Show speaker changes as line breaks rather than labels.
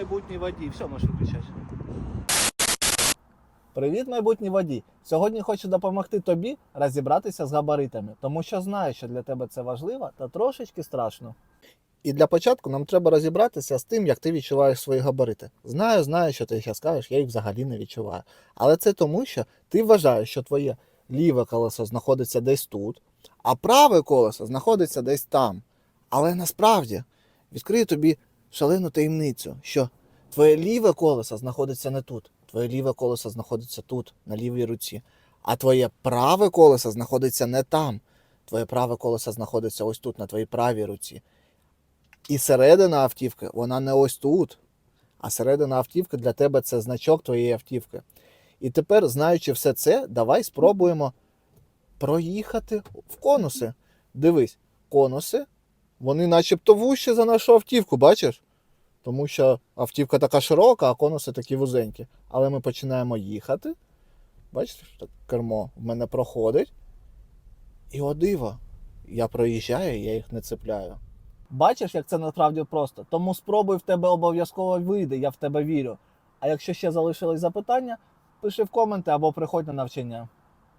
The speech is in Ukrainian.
майбутній водій. Все, можеш виключати. Привіт, майбутній водій. Сьогодні хочу допомогти тобі розібратися з габаритами, тому що знаю, що для тебе це важливо та трошечки страшно. І для початку нам треба розібратися з тим, як ти відчуваєш свої габарити. Знаю, знаю, що ти зараз скажеш, я їх взагалі не відчуваю. Але це тому, що ти вважаєш, що твоє ліве колесо знаходиться десь тут, а праве колесо знаходиться десь там. Але насправді відкрию тобі шалену таємницю, що твоє ліве колесо знаходиться не тут. Твоє ліве колесо знаходиться тут, на лівій руці. А твоє праве колесо знаходиться не там. Твоє праве колесо знаходиться ось тут, на твоїй правій руці. І середина автівки, вона не ось тут. А середина автівки для тебе це значок твоєї автівки. І тепер, знаючи все це, давай спробуємо проїхати в конуси. Дивись, конуси, вони начебто вужчі за нашу автівку, бачиш? Тому що автівка така широка, а конуси такі вузенькі. Але ми починаємо їхати. Бачите, так кермо в мене проходить. І о диво, я проїжджаю, я їх не цепляю. Бачиш, як це насправді просто. Тому спробуй в тебе обов'язково вийде, я в тебе вірю. А якщо ще залишились запитання, пиши в коменти або приходь на навчання.